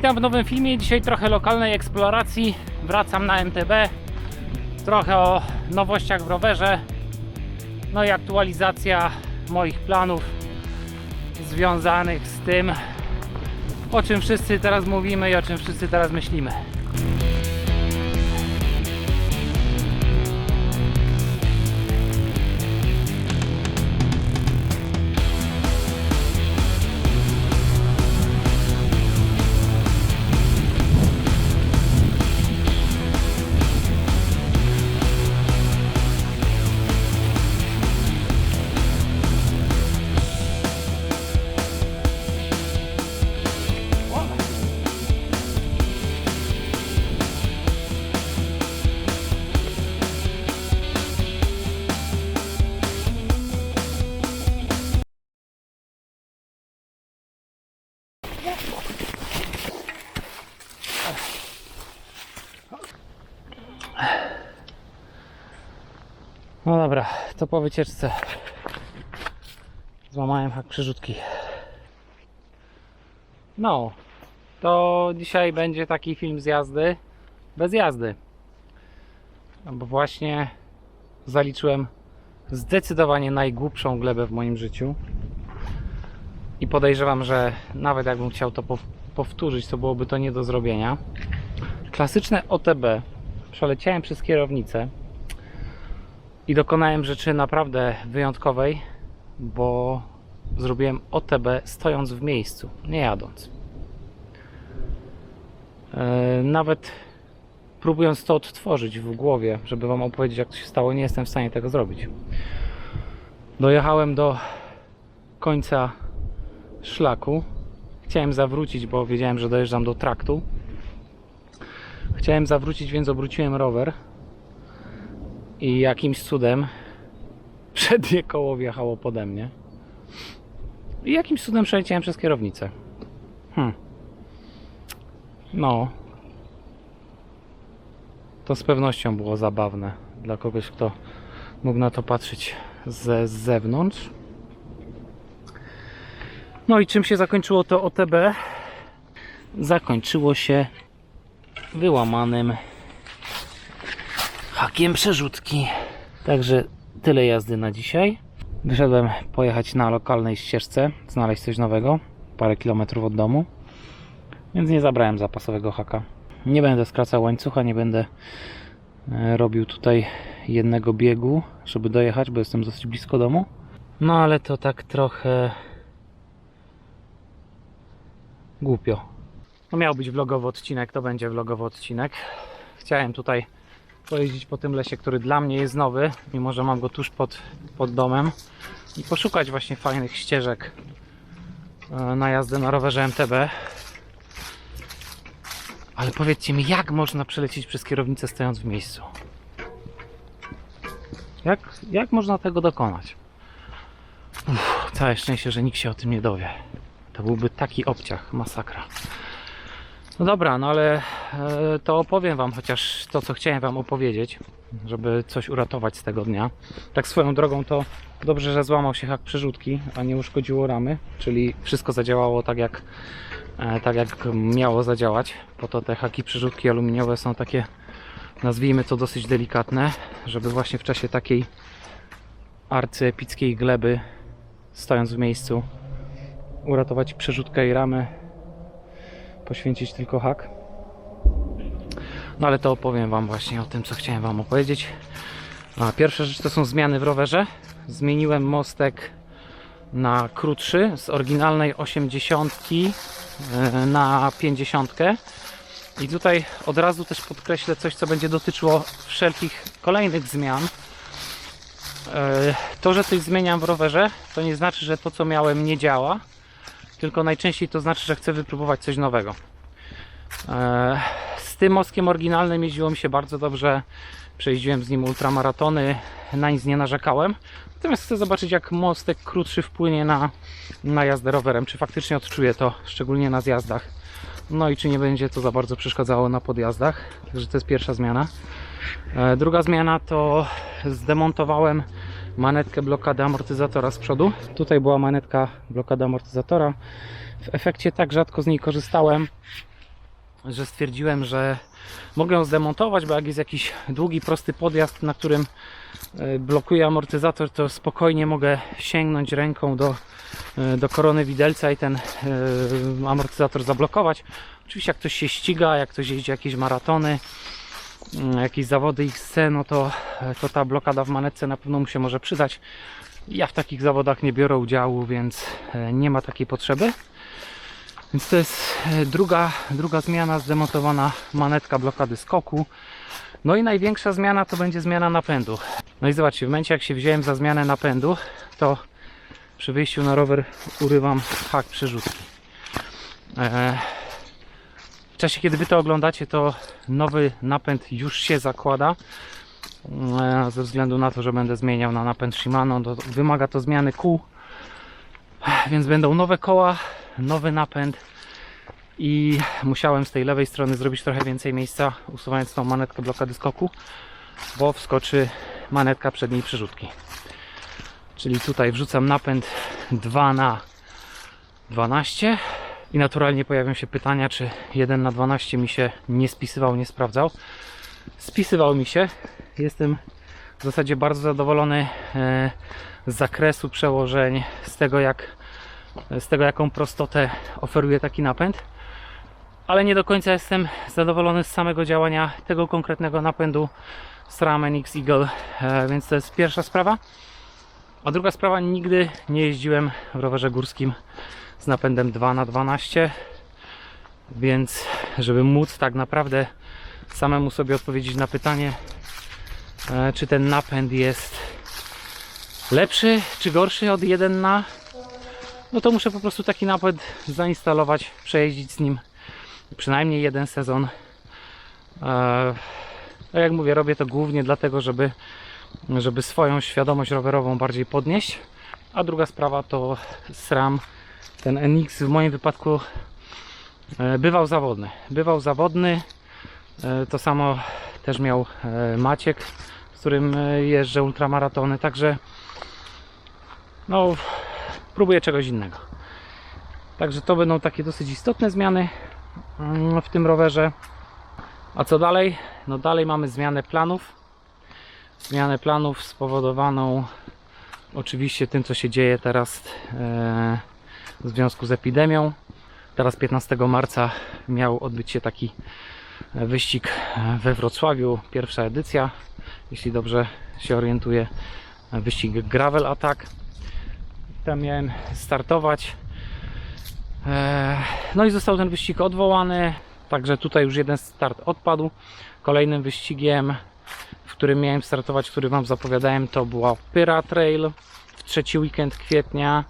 Witam w nowym filmie. Dzisiaj trochę lokalnej eksploracji. Wracam na MTB. Trochę o nowościach w rowerze. No i aktualizacja moich planów związanych z tym, o czym wszyscy teraz mówimy i o czym wszyscy teraz myślimy. No dobra, to po wycieczce. Złamałem hak przerzutki. No, to dzisiaj będzie taki film z jazdy bez jazdy. No Bo właśnie zaliczyłem zdecydowanie najgłupszą glebę w moim życiu. I podejrzewam, że nawet jakbym chciał to pow- powtórzyć, to byłoby to nie do zrobienia. Klasyczne OTB. Przeleciałem przez kierownicę i dokonałem rzeczy naprawdę wyjątkowej, bo zrobiłem OTB stojąc w miejscu, nie jadąc. E, Nawet próbując to odtworzyć w głowie, żeby Wam opowiedzieć, jak to się stało, nie jestem w stanie tego zrobić. Dojechałem do końca szlaku. Chciałem zawrócić, bo wiedziałem, że dojeżdżam do traktu. Chciałem zawrócić, więc obróciłem rower i jakimś cudem przednie koło wjechało pode mnie. I jakimś cudem przeleciałem przez kierownicę. Hmm. No. To z pewnością było zabawne dla kogoś, kto mógł na to patrzeć ze z zewnątrz. No i czym się zakończyło to OTB? Zakończyło się wyłamanym hakiem przerzutki. Także tyle jazdy na dzisiaj. Wyszedłem pojechać na lokalnej ścieżce, znaleźć coś nowego, parę kilometrów od domu. Więc nie zabrałem zapasowego haka. Nie będę skracał łańcucha, nie będę e, robił tutaj jednego biegu, żeby dojechać, bo jestem dosyć blisko domu. No ale to tak trochę głupio. No miał być vlogowy odcinek, to będzie vlogowy odcinek. Chciałem tutaj pojeździć po tym lesie, który dla mnie jest nowy, mimo że mam go tuż pod, pod domem i poszukać właśnie fajnych ścieżek e, na jazdę na rowerze MTB. Ale powiedzcie mi, jak można przelecieć przez kierownicę stojąc w miejscu? Jak, jak można tego dokonać? Uff, całe szczęście, że nikt się o tym nie dowie. To byłby taki obciach, masakra. No dobra, no ale e, to opowiem Wam chociaż to, co chciałem Wam opowiedzieć, żeby coś uratować z tego dnia. Tak swoją drogą to dobrze, że złamał się hak przerzutki, a nie uszkodziło ramy, czyli wszystko zadziałało tak jak, e, tak jak miało zadziałać. Po to te haki przerzutki aluminiowe są takie, nazwijmy to dosyć delikatne, żeby właśnie w czasie takiej arcyepickiej gleby, stojąc w miejscu, uratować przerzutkę i ramę poświęcić tylko hak. No ale to opowiem Wam właśnie o tym, co chciałem Wam opowiedzieć. A pierwsza rzecz to są zmiany w rowerze. Zmieniłem mostek na krótszy z oryginalnej 80 e, na 50. I tutaj od razu też podkreślę coś, co będzie dotyczyło wszelkich kolejnych zmian. E, To, że coś zmieniam w rowerze, to nie znaczy, że to, co miałem, nie działa tylko najczęściej to znaczy, że chcę wypróbować coś nowego. Eee, Z tym mostkiem oryginalnym jeździło mi się bardzo dobrze. Przejeździłem z nim ultramaratony, na nic nie narzekałem. Natomiast chcę zobaczyć, jak mostek krótszy wpłynie na, na jazdę rowerem. Czy faktycznie odczuję to, szczególnie na zjazdach. No i czy nie będzie to za bardzo przeszkadzało na podjazdach. Także to jest pierwsza zmiana. E, Druga zmiana to zdemontowałem manetkę blokady amortyzatora z przodu. Tutaj była manetka blokady amortyzatora. W efekcie tak rzadko z niej korzystałem, że stwierdziłem, że mogę ją zdemontować, bo jak jest jakiś długi, prosty podjazd, na którym e, blokuje amortyzator, to spokojnie mogę sięgnąć ręką do, e, do korony widelca i ten e, amortyzator zablokować. Oczywiście jak ktoś się ściga, jak ktoś jeździ jakieś maratony, mm, jakieś zawody XC, no to, to ta blokada w manetce na pewno mu się może przydać. Ja w takich zawodach nie biorę udziału, więc nie ma takiej potrzeby. Więc to jest e, druga, druga zmiana, zdemontowana manetka blokady skoku. No i największa zmiana to będzie zmiana napędu. No i zobaczcie, w momencie jak się wziąłem za zmianę napędu, to przy wyjściu na rower urywam hak przerzutki. E, W czasie kiedy Wy to oglądacie, to nowy napęd już się zakłada. E, Ze względu na to, że będę zmieniał na napęd Shimano, to wymaga to zmiany kół. Więc będą nowe koła, nowy napęd i musiałem z tej lewej strony zrobić trochę więcej miejsca, usuwając tą manetkę blokady skoku, bo wskoczy manetka przedniej przerzutki. Czyli tutaj wrzucam napęd 2 na 12 i naturalnie pojawią się pytania, czy 1 na 12 mi się nie spisywał, nie sprawdzał. Spisywał mi się. Jestem w zasadzie bardzo zadowolony e, z zakresu przełożeń, z tego jak z tego jaką prostotę oferuje taki napęd. Ale nie do końca jestem zadowolony z samego działania tego konkretnego napędu SRAM NX Eagle, e, więc to jest pierwsza sprawa. A druga sprawa, nigdy nie jeździłem w rowerze górskim z napędem 2 na 12 więc żeby móc tak naprawdę samemu sobie odpowiedzieć na pytanie, e, czy ten napęd jest lepszy czy gorszy od 1 na no to muszę po prostu taki napęd zainstalować, przejeździć z nim przynajmniej jeden sezon. Eee, jak mówię, robię to głównie dlatego, żeby, żeby swoją świadomość rowerową bardziej podnieść. A druga sprawa to SRAM. Ten NX w moim wypadku e, bywał zawodny. Bywał zawodny. E, to samo też miał e, Maciek, z którym jeżdżę ultramaratony. Także no, próbuję czegoś innego. Także to będą takie dosyć istotne zmiany mm, w tym rowerze. A co dalej? No dalej mamy zmianę planów. Zmianę planów spowodowaną oczywiście tym, co się dzieje teraz e, w związku z epidemią. Teraz 15 marca miał odbyć się taki wyścig we Wrocławiu, pierwsza edycja, jeśli dobrze się orientuję, wyścig Gravel Attack tam miałem startować. Eee, No i został ten wyścig odwołany, także tutaj już jeden start odpadł. Kolejnym wyścigiem, w którym miałem startować, który Wam zapowiadałem, to była Pyra Trail w trzeci weekend kwietnia.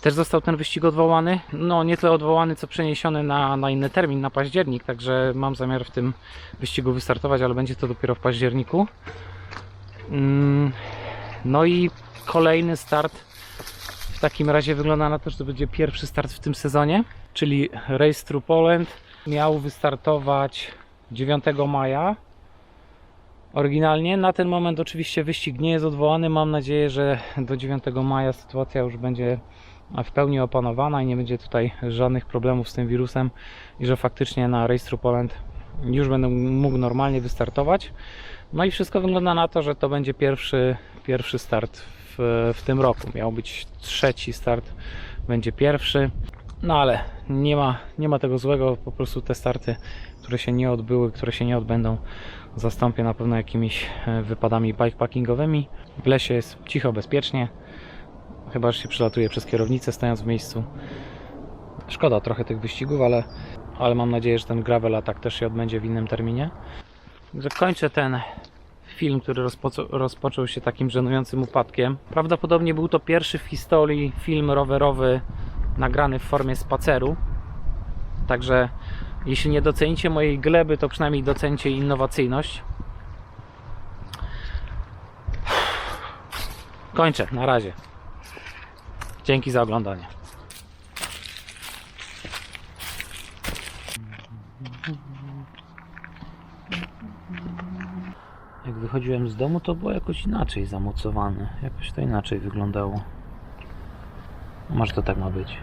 Też został ten wyścig odwołany. No nie tyle odwołany, co przeniesiony na, na inny termin, na październik, także mam zamiar w tym wyścigu wystartować, ale będzie to dopiero w październiku. Mm, No i kolejny start w takim razie wygląda na to, że to będzie pierwszy start w tym sezonie, czyli Race Through Poland. Miał wystartować 9 maja. Oryginalnie na ten moment oczywiście wyścig nie jest odwołany. Mam nadzieję, że do 9 maja sytuacja już będzie w pełni opanowana i nie będzie tutaj żadnych problemów z tym wirusem i że faktycznie na Race Through Poland już będę mógł normalnie wystartować. No i wszystko wygląda na to, że to będzie pierwszy, pierwszy start w, tym roku. Miał być trzeci start, będzie pierwszy. No ale nie ma, nie ma tego złego, po prostu te starty, które się nie odbyły, które się nie odbędą, zastąpię na pewno jakimiś e, wypadami bikepackingowymi. W lesie jest cicho, bezpiecznie. Chyba, że się przylatuje przez kierownicę, stając w miejscu. Szkoda trochę tych wyścigów, ale, ale mam nadzieję, że ten gravel atak też się odbędzie w innym terminie. Także kończę ten film, który rozpoczą, rozpoczął się takim żenującym upadkiem. Prawdopodobnie był to pierwszy w historii film rowerowy nagrany w formie spaceru. Także jeśli nie docenicie mojej gleby, to przynajmniej docencie innowacyjność. Kończę, na razie. Dzięki za oglądanie. Jak wychodziłem z domu, to było jakoś inaczej zamocowane. Jakoś to inaczej wyglądało. Może to tak ma być.